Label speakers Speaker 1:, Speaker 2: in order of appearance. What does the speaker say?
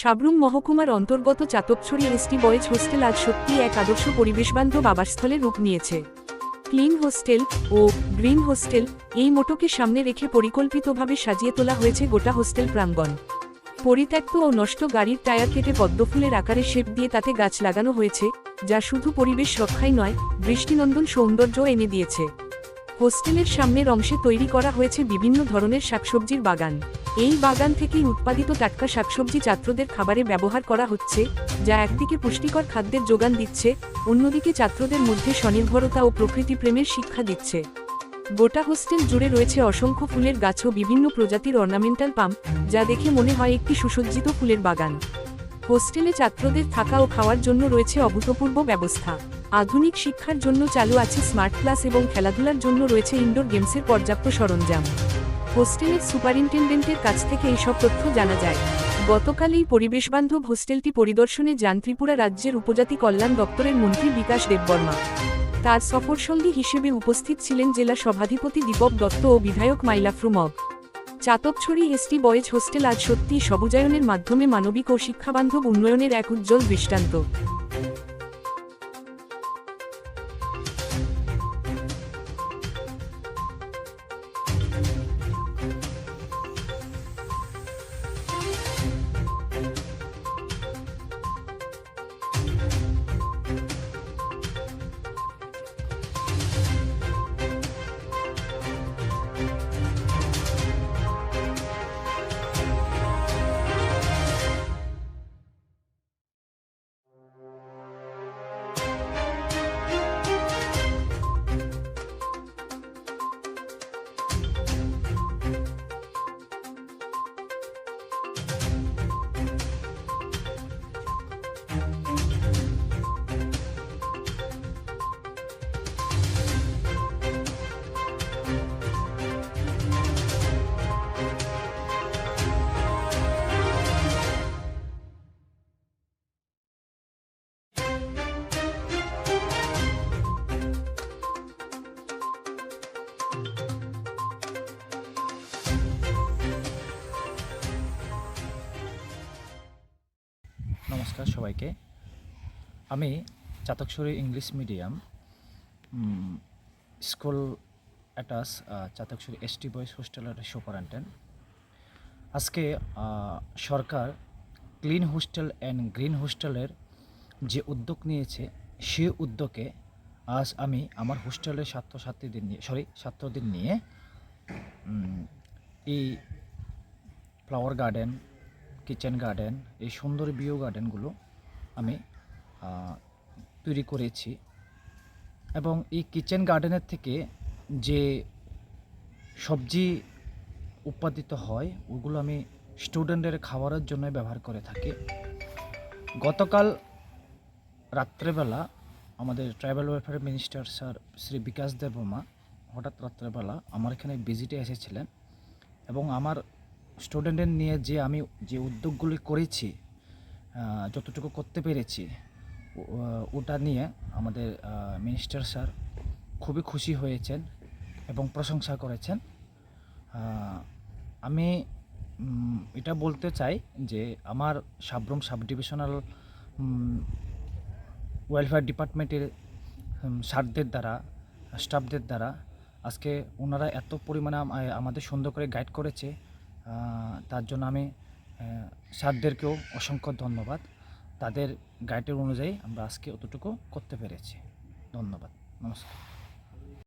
Speaker 1: সাবরুম মহকুমার অন্তর্গত Chatakchhari ST boys hostel আজ সত্যিই এক আদর্শ পরিবেশবান্ধব আবাসস্থলে রূপ নিয়েছে। ক্লিন হোস্টেল ও গ্রিন হোস্টেল এই মোটোকে সামনে রেখে পরিকল্পিতভাবে সাজিয়ে তোলা হয়েছে গোটা হোস্টেল প্রাঙ্গণ। পরিত্যক্ত ও নষ্ট গাড়ির টায়ার কেটে পদ্মফুলের আকারে শেপ দিয়ে তাতে গাছ লাগানো হয়েছে, যা শুধু পরিবেশ রক্ষাই নয়, দৃষ্টিনন্দন সৌন্দর্য এনে দিয়েছে। হোস্টেলের সামনের অংশে তৈরি করা হয়েছে বিভিন্ন ধরনের শাকসবজির বাগান। এই বাগান থেকেই উৎপাদিত টাটকা শাকসবজি ছাত্রদের খাবারে ব্যবহার করা হচ্ছে, যা একদিকে পুষ্টিকর খাদ্যের যোগান দিচ্ছে, অন্যদিকে ছাত্রদের মধ্যে স্বনির্ভরতা ও প্রকৃতি প্রেমের শিক্ষা দিচ্ছে। গোটা হোস্টেল জুড়ে রয়েছে অসংখ্য ফুলের গাছ ও বিভিন্ন প্রজাতির অর্নামেন্টাল পাম্প যা দেখে মনে হয় একটি সুসজ্জিত ফুলের বাগান। হোস্টেলে ছাত্রদের থাকা ও খাওয়ার জন্য রয়েছে অভূতপূর্ব ব্যবস্থা। আধুনিক শিক্ষার জন্য চালু আছে স্মার্ট ক্লাস এবং খেলাধুলার জন্য রয়েছে ইনডোর গেমসের পর্যাপ্ত সরঞ্জাম। হোস্টেলের সুপারিনটেন্ডেন্টের কাছ থেকে এইসব তথ্য জানা যায়। গতকাল এই পরিবেশবান্ধব হোস্টেলটি পরিদর্শনে যান ত্রিপুরা রাজ্যের উপজাতি কল্যাণ দপ্তরের মন্ত্রী বিকাশ দেববর্মা। তার সফরসঙ্গী হিসেবে উপস্থিত ছিলেন জেলা সভাধিপতি দীপক দত্ত ও বিধায়ক Mailafru Mog Chatakchhari ST boys hostel আজ সত্যি সবুজায়নের মাধ্যমে মানবিক ও শিক্ষাবান্ধব উন্নয়নের এক উজ্জ্বল দৃষ্টান্ত।
Speaker 2: নমস্কার সবাইকে। আমি Chatakchhari English medium school attached Chatakchhari ST boys হোস্টেলের সুপারেন্টেন্ট আজকে সরকার ক্লিন হোস্টেল অ্যান্ড গ্রিন হোস্টেলের যে উদ্যোগ নিয়েছে, সে উদ্যোগে আজ আমি আমার হোস্টেলের ছাত্রছাত্রীদের নিয়ে সরি ছাত্রদের নিয়ে এই ফ্লাওয়ার গার্ডেন কিচেন গার্ডেন এই সুন্দর বিও গার্ডেনগুলো আমি তৈরি করেছি। এবং এই কিচেন গার্ডেনের থেকে যে সবজি উৎপাদিত হয়, ওগুলো আমি স্টুডেন্টের খাবারের জন্য ব্যবহার করে থাকি। গতকাল রাত্রেবেলা আমাদের tribal welfare minister sir Shri Bikash Debbarma হঠাৎ রাত্রেবেলা আমার এখানে ভিজিটে এসেছিলেন এবং আমার স্টুডেন্টের নিয়ে যে আমি যে উদ্যোগগুলি করেছি যতটুকু করতে পেরেছি ওটা নিয়ে আমাদের মিনিস্টার স্যার খুবই খুশি হয়েছেন এবং প্রশংসা করেছেন। আমি এটা বলতে চাই যে আমার সাবরুম সাব ডিভিশনাল ওয়েলফেয়ার ডিপার্টমেন্টের স্যারদের দ্বারা, স্টাফদের দ্বারা আজকে ওনারা এত পরিমাণে আমাদের সুন্দর করে গাইড করেছে। তার জন্য আমি সারদেরকেও অসংখ্য ধন্যবাদ। তাদের গাইডের অনুযায়ী আমরা আজকে অতটুকু করতে পেরেছি। ধন্যবাদ। নমস্কার।